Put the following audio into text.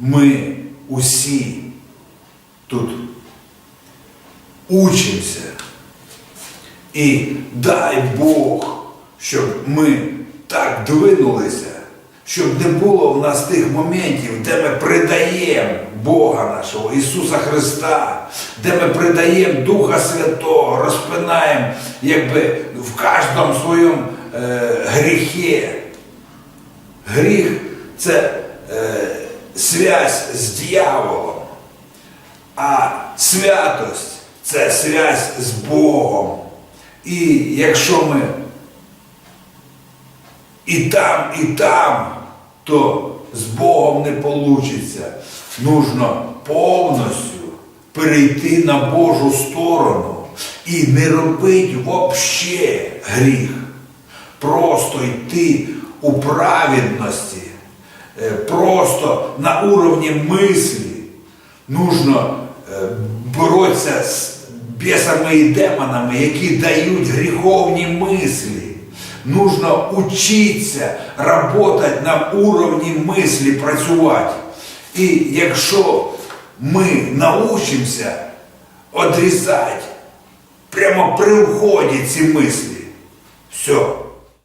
ми усі тут учимося. І дай Бог, щоб ми так двинулися, щоб не було в нас тих моментів, де ми придаємо Бога нашого, Ісуса Христа, де ми придаємо Духа Святого, розпинаємо якби в кожному своєму е, гріхі. Гріх це е, связь з дьяволом, а святость це связь з Богом. І якщо ми і там, і там, то з Богом не вийде. Нужно повністю перейти на Божу сторону і не робити взагалі гріх. Просто йти у праведності, просто на уровні мислі. Нужно е, боротися з бісами і демонами, які дають гріховні мислі. Нужно учитися працювати на уровні мислі, працювати. І якщо ми научимося відрізати прямо при вході ці мислі, все,